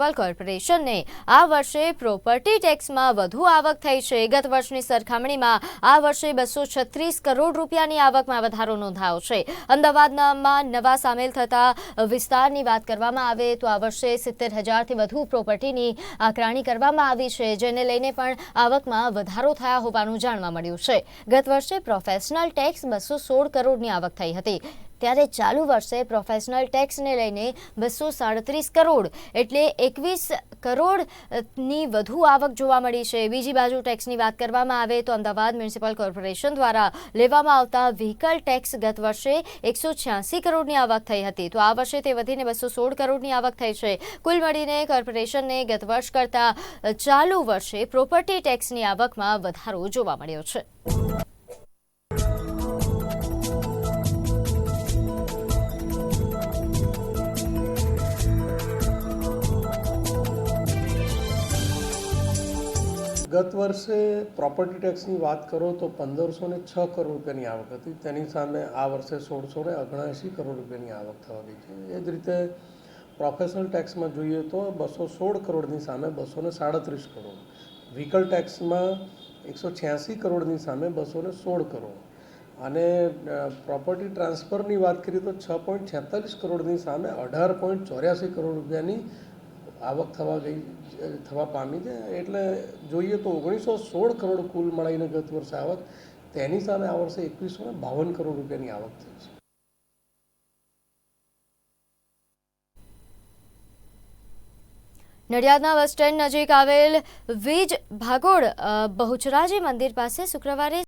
Municipal કોર્પોરેશનને આ વર્ષે property ટેક્સમાં વધુ આવક થઈ છે. ગત વર્ષની સરખામણીમાં આ વર્ષે બસો છત્રીસ કરોડ રૂપિયાની આવકમાં વધારો નોંધાયો છે. અમદાવાદમાં નવા સામેલ થતા વિસ્તારની વાત કરવામાં આવે તો આ વર્ષે સિત્તેર હજારથી વધુ પ્રોપર્ટીની આકરાણી કરવામાં આવી છે, જેને લઈને પણ આવકમાં વધારો થયા હોવાનું જાણવા મળ્યું છે. ગત વર્ષે પ્રોફેશનલ ટેક્સ બસો સોળ કરોડની આવક થઈ હતી. ત્યારે ચાલુ વર્ષે પ્રોફેશનલ ટેક્સને લઈને બસો સાડત્રીસ કરોડ એટલે એકવીસ કરોડની વધુ આવક જોવા મળી છે. બીજી બાજુ ટેક્સની વાત કરવામાં આવે તો અમદાવાદ મ્યુનિસિપલ કોર્પોરેશન દ્વારા લેવામાં આવતા વ્હીકલ ટેક્સ ગત વર્ષે એકસો છ્યાસી કરોડની આવક થઈ હતી. તો આ વર્ષે તે વધીને બસો સોળ કરોડની આવક થઈ છે. કુલ મળીને કોર્પોરેશનને ગત વર્ષ કરતાં ચાલુ વર્ષે પ્રોપર્ટી ટેક્સની આવકમાં વધારો જોવા મળ્યો છે. ગત વર્ષે પ્રોપર્ટી ટેક્સની વાત કરો તો પંદરસો ને છ કરોડ રૂપિયાની આવક હતી. તેની સામે આ વર્ષે સોળસો ને ઓગણએંસી કરોડ રૂપિયાની આવક થવાની છે. એ જ રીતે પ્રોફેશનલ ટેક્સમાં જોઈએ તો બસો સોળ કરોડની સામે બસો ને સાડત્રીસ કરોડ. વ્હીકલ ટેક્સમાં એકસો છ્યાસી કરોડની સામે બસો ને સોળ કરોડ. અને પ્રોપર્ટી ટ્રાન્સફરની વાત કરીએ તો છ પોઈન્ટ છેતાલીસ કરોડની સામે અઢાર પોઈન્ટ ચોર્યાસી કરોડ રૂપિયાની આવક થવા ગઈ થવા પામી છે. એટલે જોઈએ તો ઓગણીસો સોળ કરોડ કુલ મળીને ગત વર્ષે આવક, તેની સામે આ વર્ષે એકવીસો ને બાવન કરોડ રૂપિયાની આવક થઈ છે. નડિયાદના બસ સ્ટેન્ડ નજીક આવેલ વીજ ભાગોળ બહુચરાજી મંદિર પાસે શુક્રવારે